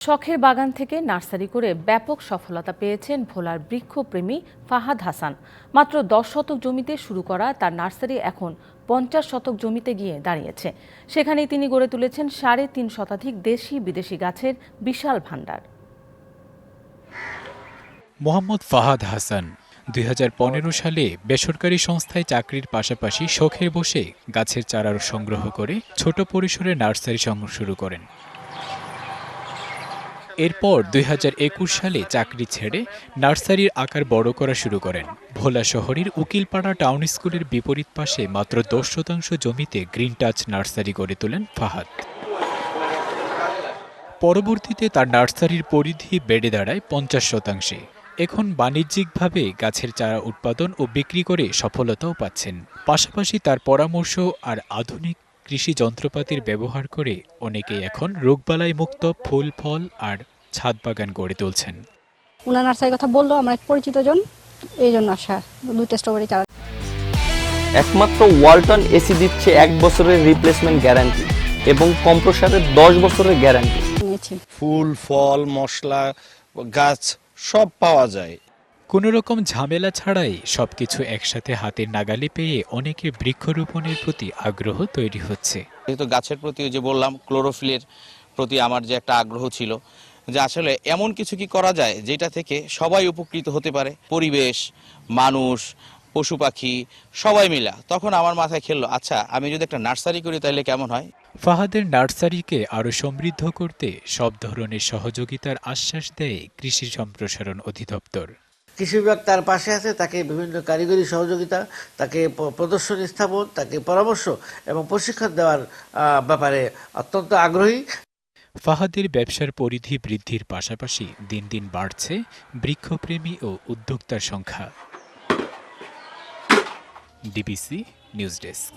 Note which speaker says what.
Speaker 1: শখের বাগান থেকে নার্সারি করে ব্যাপক সফলতা পেয়েছেন ভোলার বৃক্ষপ্রেমী ফাহাদ হাসান। মাত্র দশ শতক জমিতে শুরু করা তার নার্সারি এখন পঞ্চাশ শতক জমিতে গিয়ে দাঁড়িয়েছে। সেখানেই তিনি গড়ে তুলেছেন সাড়ে তিন শতাধিক দেশি বিদেশি গাছের বিশাল ভাণ্ডার।
Speaker 2: মোহাম্মদ ফাহাদ হাসান দুই হাজার পনেরো সালে বেসরকারি সংস্থায় চাকরির পাশাপাশি শখের বসে গাছের চারা সংগ্রহ করে ছোট পরিসরে নার্সারি সংগ্রহ শুরু করেন। এরপর দুই হাজার একুশ সালে চাকরি ছেড়ে নার্সারির আকার বড় করা শুরু করেন। ভোলা শহরের উকিলপাড়া টাউন স্কুলের বিপরীত পাশে মাত্র দশ শতাংশ জমিতে গ্রিন টাচ নার্সারি গড়ে তোলেন ফাহাদ। পরবর্তীতে তার নার্সারির পরিধি বেড়ে দাঁড়ায় পঞ্চাশ শতাংশে। এখন বাণিজ্যিকভাবে গাছের চারা উৎপাদন ও বিক্রি করে সফলতাও পাচ্ছেন। পাশাপাশি তার পরামর্শ আর আধুনিক কৃষি যন্ত্রপাতির ব্যবহার করে অনেকেই এখন রোগবালাই মুক্ত ফুল ফল আর ছাদ বাগান গড়ে তুলছেন।
Speaker 3: ওনার নার্সারির কথা বলল আমার এক পরিচিত জন। এই জন্য আসা দুইটা স্ট্রবেরি চারা।
Speaker 4: একমাত্র ওয়ালটন এসি দিচ্ছে এক বছরের রিপ্লেসমেন্ট গ্যারান্টি এবং কম্প্রসারের দশ বছরের গ্যারান্টি
Speaker 3: নিয়েছি।
Speaker 5: ফুল ফল মশলা গাছ সব পাওয়া যায়।
Speaker 2: কোনো রকম ঝামেলা ছাড়াই সব কিছু একসাথে হাতের নাগালে পেয়ে অনেকে বৃক্ষরোপণের প্রতি আগ্রহ তৈরি হচ্ছে।
Speaker 6: যেহেতু গাছের প্রতি যে বললাম ক্লোরোফিলের প্রতি আমার যে একটা আগ্রহ ছিল যে আসলে এমন কিছু কি করা যায় যেটা থেকে সবাই উপকৃত হতে পারে? পরিবেশ মানুষ পশু পাখি সবাই মিলা। তখন আমার মাথায় খেললো আচ্ছা আমি যদি একটা নার্সারি করি তাহলে কেমন হয়?
Speaker 2: ফাহাদের নার্সারিকে আরও সমৃদ্ধ করতে সব ধরনের সহযোগিতার আশ্বাস দেয় কৃষি সম্প্রসারণ অধিদপ্তর।
Speaker 7: কৃষি বিভাগ তার পাশে আছে, তাকে বিভিন্ন কারিগরি সহযোগিতা, তাকে প্রদর্শনী স্থাপন, তাকে পরামর্শ এবং প্রশিক্ষণ দেওয়ার ব্যাপারে অত্যন্ত আগ্রহী।
Speaker 2: ফাহাদের ব্যবসার পরিধি বৃদ্ধির পাশাপাশি দিন দিন বাড়ছে বৃক্ষপ্রেমী ও উদ্যোক্তার সংখ্যা। DBC news desk.